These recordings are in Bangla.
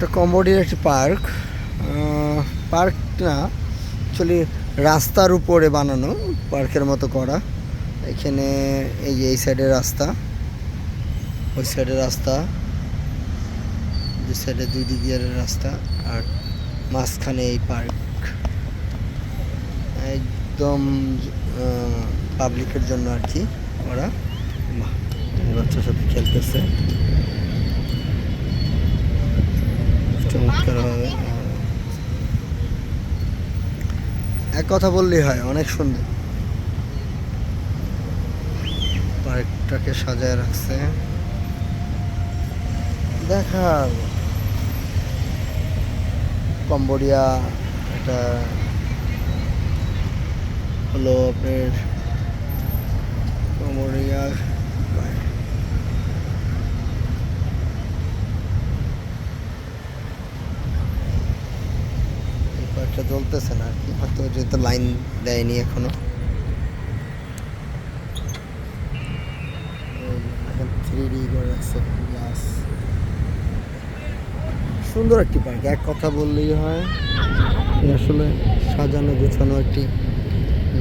একটা কম্বোডিয়ার একটি পার্ক। পার্ক না অ্যাকচুয়ালি রাস্তার উপরে বানানো, পার্কের মতো করা। এখানে এই যে এই সাইডে রাস্তা, ওই সাইডে রাস্তা দুই সাইডে দুই দিকের রাস্তা, আর মাঝখানে এই পার্ক। একদম পাবলিকের জন্য আর কি ওরা। বাচ্চার সাথে খেলতেছে। চমৎকার এক কথা বললেই হয়, অনেক সুন্দর। পার্কটাকে সাজায় রাখছে। দেখার। কম্বোডিয়া এটা হলো আপনার কম্বোডিয়া পার্কটা চলতেছে না আর কি। হয়তো যেহেতু লাইন দেয়নি এখনও। সুন্দর একটি পার্ক এক কথা বললেই হয়। আসলে সাজানো গুছানো একটি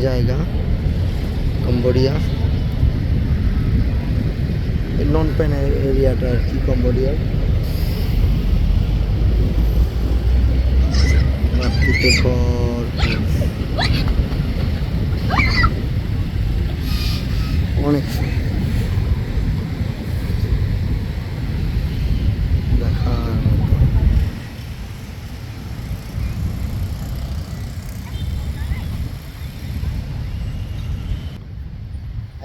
জায়গা, কম্বোডিয়া। নন পেন এরিয়াটা আর কি, কম্বোডিয়ার। ভরপুর। অনেক।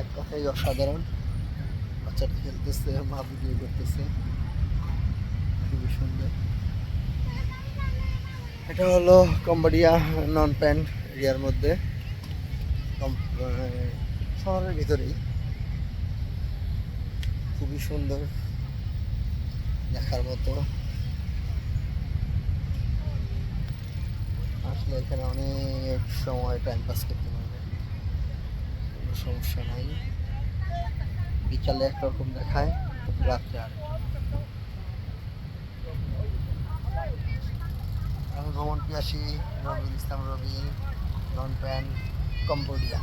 এক কথাই অসাধারণ বাচ্চাটা খেলতেছে ভিডিও করতেছে খুবই সুন্দর এটা হলো কম্বোডিয়া নন প্যান এরিয়ার মধ্যে। শহরের ভিতরেই। খুবই সুন্দর দেখার মতো। আসলে এখানে অনেক সময় টাইম পাস করতে পারবে কোনো সমস্যা নাই। বিকালে একরকম দেখায়, রাত্রে আর আমি ভ্রমণ পিয়াসী রবি ইসলাম রবি নন প্যান কম্বোডিয়া।